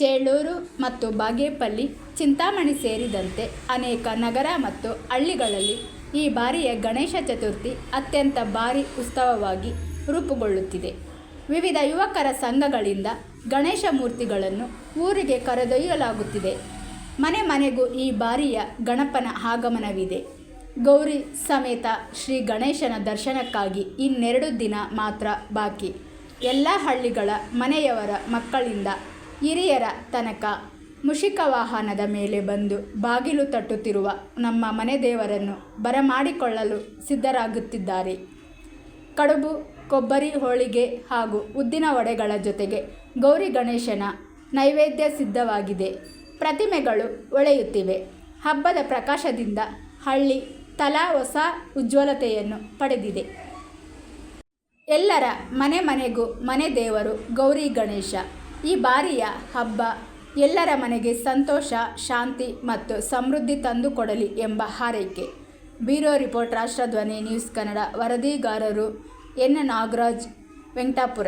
ಚೇಳೂರು ಮತ್ತು ಬಾಗೇಪಲ್ಲಿ ಚಿಂತಾಮಣಿ ಸೇರಿದಂತೆ ಅನೇಕ ನಗರ ಮತ್ತು ಹಳ್ಳಿಗಳಲ್ಲಿ ಈ ಬಾರಿಯ ಗಣೇಶ ಚತುರ್ಥಿ ಅತ್ಯಂತ ಭಾರಿ ಉತ್ಸವವಾಗಿ ರೂಪುಗೊಳ್ಳುತ್ತಿದೆ. ವಿವಿಧ ಯುವಕರ ಸಂಘಗಳಿಂದ ಗಣೇಶ ಮೂರ್ತಿಗಳನ್ನು ಊರಿಗೆ ಕರೆದೊಯ್ಯಲಾಗುತ್ತಿದೆ. ಮನೆ ಮನೆಗೂ ಈ ಬಾರಿಯ ಗಣಪನ ಆಗಮನವಿದೆ. ಗೌರಿ ಸಮೇತ ಶ್ರೀ ಗಣೇಶನ ದರ್ಶನಕ್ಕಾಗಿ ಇನ್ನೆರಡು ದಿನ ಮಾತ್ರ ಬಾಕಿ. ಎಲ್ಲ ಹಳ್ಳಿಗಳ ಮನೆಯವರ ಮಕ್ಕಳಿಂದ ಹಿರಿಯರ ತನಕ ಮುಷಿಕ ವಾಹನದ ಮೇಲೆ ಬಂದು ಬಾಗಿಲು ತಟ್ಟುತ್ತಿರುವ ನಮ್ಮ ಮನೆ ದೇವರನ್ನು ಬರಮಾಡಿಕೊಳ್ಳಲು ಸಿದ್ಧರಾಗುತ್ತಿದ್ದಾರೆ. ಕಡುಬು, ಕೊಬ್ಬರಿ ಹೋಳಿಗೆ ಹಾಗೂ ಉದ್ದಿನ ವಡೆಗಳ ಜೊತೆಗೆ ಗೌರಿ ಗಣೇಶನ ನೈವೇದ್ಯ ಸಿದ್ಧವಾಗಿದೆ. ಪ್ರತಿಮೆಗಳು ಒಳೆಯುತ್ತಿವೆ. ಹಬ್ಬದ ಪ್ರಕಾಶದಿಂದ ಹಳ್ಳಿ ತಲಾ ಹೊಸ ಉಜ್ವಲತೆಯನ್ನು ಪಡೆದಿದೆ. ಎಲ್ಲರ ಮನೆ ಮನೆಗೂ ಮನೆ ದೇವರು ಗೌರಿ ಗಣೇಶ. ಈ ಬಾರಿಯ ಹಬ್ಬ ಎಲ್ಲರ ಮನೆಗೆ ಸಂತೋಷ, ಶಾಂತಿ ಮತ್ತು ಸಮೃದ್ಧಿ ತಂದುಕೊಡಲಿ ಎಂಬ ಹಾರೈಕೆ. Bureau report, Rashtradhwani, news Kannada ವರದಿಗಾರರು N Nagaraj, Venkatapura.